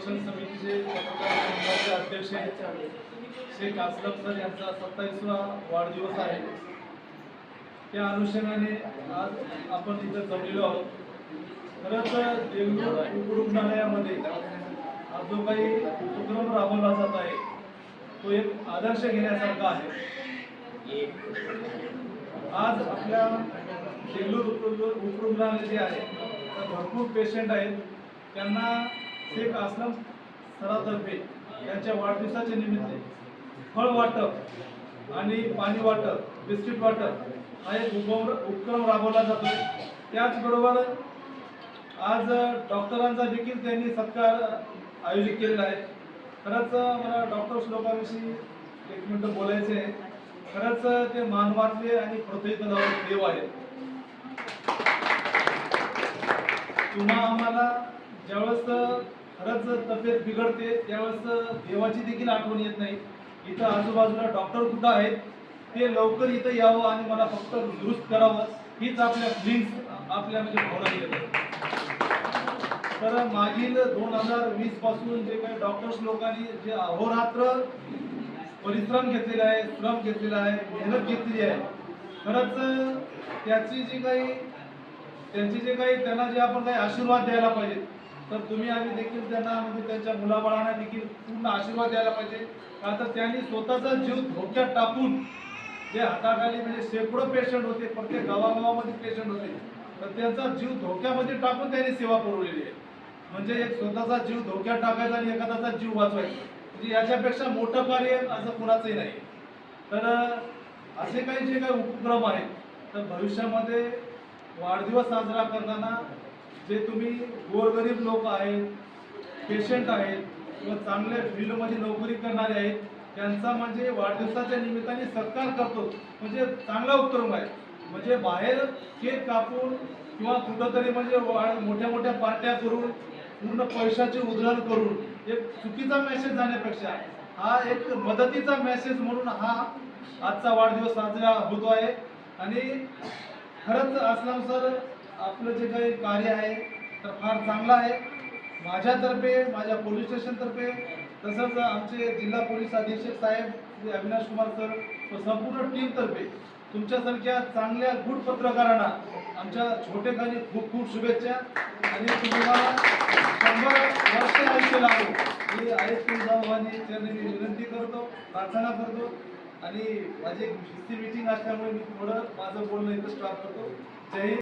संरक्षण समितीचे अध्यक्ष शेख असलम सर यांचा सत्तावीसवा वाढदिवस आहे. त्या अनुषंगाने आज आपण इथं जमलेलो आहोत. खरंच देवगड उपरुग्णालयामध्ये हा जो काही उपक्रम राबवला जात आहे. तो एक आदर्श घेण्यासारखा आहे. आज आपल्या देगलूर उपरुग्णालय जे आहे भरपूर पेशंट आहेत. त्यांना शेख असलम सरातर्फे यांच्या वाढदिवसाच्या निमित्त फळ वाटप आणि पाणी वाटप बिस्किट वाटप हा एक उपक्रम उपक्रम राबवला जातो. त्याचबरोबर आज डॉक्टरांचा देखील त्यांनी सत्कार आयोजित केलेला आहे. खरंच मला डॉक्टर्स लोकांविषयी एक मिनटं बोलायचे आहे. खरंच ते मानवातले आणि पृथ्वी तलावर देव आहेत. तुम्हा आम्हाला ज्यावेळेस खरंच तब्येत बिघडते त्यावेळेस देवाची देखील आठवण येत नाही. इथं आजूबाजूला डॉक्टर सुद्धा आहेत? ते लवकर इथं यावं आणि मला फक्त दुरुस्त करावं. हीच आपल्या फिलिंग्स आपल्या म्हणजे भावना येत तर मागील दोन हजार वीसपासून जे काही डॉक्टर्स लोकांनी जे अहोरात्र परिश्रम घेतलेला आहे श्रम घेतलेला आहे मेहनत घेतलेली आहे खरंच त्याची जी काही त्यांची जे काही त्यांना जे आपण काही आशीर्वाद द्यायला पाहिजे तर तुम्ही आम्ही देखील त्यांना म्हणजे त्यांच्या मुलाबाळांना देखील पूर्ण आशीर्वाद द्यायला पाहिजे. का तर त्यांनी स्वतःचा जीव धोक्यात टाकून जे हाताखाली म्हणजे शेकडो पेशंट होते प्रत्येक गावागावामध्ये पेशंट होते तर त्यांचा जीव धोक्यामध्ये टाकून त्यांनी सेवा पुरवलेली आहे. म्हणजे एक स्वतःचा जीव धोक्यात टाकायचा आणि एखाद्याचा जीव वाचवायचा. म्हणजे याच्यापेक्षा मोठं कार्य असं कुणाचंही नाही. तर असे काही जे काही उपक्रम आहेत तर भविष्यामध्ये वाढदिवस साजरा करताना जे तुम्ही गोरगरीब लोक आहेत पेशंट आहेत किंवा चांगल्या फील्डमध्ये नोकरी करणारे आहेत त्यांचा म्हणजे वाढदिवसाच्या निमित्ताने सत्कार करतो. म्हणजे चांगला उपक्रम आहे. म्हणजे बाहेर केक कापून किंवा कुठंतरी म्हणजे वाढ मोठ्या मोठ्या पार्ट्या करून पूर्ण पैशाची उधळण करून एक चुकीचा मेसेज जाण्यापेक्षा हा एक मदतीचा मेसेज म्हणून हा आजचा वाढदिवस साजरा होतो आहे. आणि खरंच असल्यानुसार सर आपलं जे काही कार्य आहे तर फार चांगलं आहे. माझ्यातर्फे माझ्या पोलीस स्टेशनतर्फे तसंच आमचे जिल्हा पोलीस अधीक्षक साहेब श्री अविनाश कुमार सर व संपूर्ण टीमतर्फे तुमच्यासारख्या चांगल्या गुड पत्रकारांना आमच्या छोटेखानी खूप खूप शुभेच्छा. आणि तुम्हाला शंभर वर्ष आयुष्य लागू. ही आयुष तुळजाभवानी त्यांनी मी विनंती करतो प्रार्थना करतो. आणि माझी एक मीटिंग असल्यामुळे मी थोडं माझं बोलणं इथं स्टॉप करतो. जय